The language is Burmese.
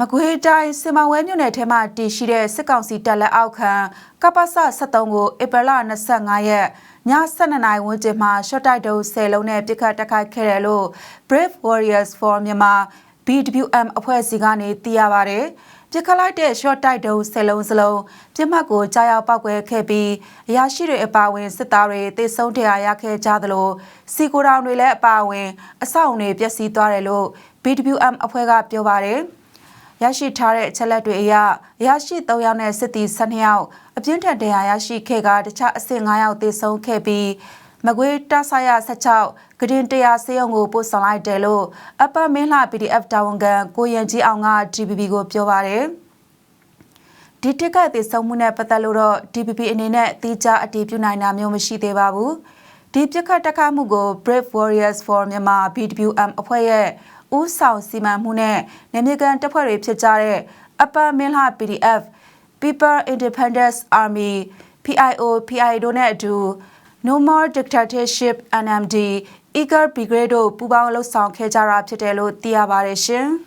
မကွေးတိုင်းစင်မဝဲမြို့နယ်ထဲမှာတည်ရှိတဲ့စစ်ကောင်စီတပ်လက်အောက်ခံကပ္ပစ73ကိုဧပြီလ25ရက်ည12နာရီဝန်းကျင်မှာရှော့တိုက်တုံး10လုံးနဲ့ပြစ်ခတ်တိုက်ခိုက်ခဲ့တယ်လို့ Brave Warriors for Myanmar BWM အဖွဲ့အစည်းကနေသိရပါဗျ။ပြစ်ခတ်လိုက်တဲ့ short တိုက်တုံး10လုံးစလုံးပြစ်မှတ်ကိုကြားရောက်ပောက်ကွဲခဲ့ပြီးအရာရှိတွေအပါအဝင်စစ်သားတွေတေဆုံးတရားရခဲ့ကြသလိုစီကိုတောင်တွေလည်းအပါအဝင်အဆောက်အုံတွေပျက်စီးသွားတယ်လို့ BWM အဖွဲ့ကပြောပါတယ်။ ရရှိထားတဲ့အချက်လက်တွေအရရရှိ3ယောက်နဲ့စစ်သည်12ယောက်အပြင်းထန်တရားရရှိခဲ့ကတခြားအဆင့်9ယောက်သေဆုံးခဲ့ပြီးမကွေးတဆရ16ဂဒင်တရားစေယုံကိုပို့ဆောင်လိုက်တယ်လို့အပမင်းလှ PDF တာဝန်ခံကိုရန်ကြီးအောင်က DPP ကိုပြောပါတယ်ဒီတက်ကသေဆုံးမှုနဲ့ပတ်သက်လို့တော့ DPP အနေနဲ့အတိအကျအတည်ပြုနိုင်တာမျိုးမရှိသေးပါဘူး ဒီပြစ်ခတ်တက်ခတ်မှုကို Brave Warriors for Myanmar BWM အဖွဲ့ရဲ့ဦးဆောင်စီမံမှုနဲ့နေမြေကန်တပ်ဖွဲ့တွေဖြစ်ကြတဲ့ Upper Minla PDF People Independence Army PIO PI တို့နဲ့အတူ No More Dictatorship NMD Eagle Brigade တို့ပူးပေါင်းလှုပ်ဆောင်ခဲ့ကြတာဖြစ်တယ်လို့သိရပါတယ်ရှင်။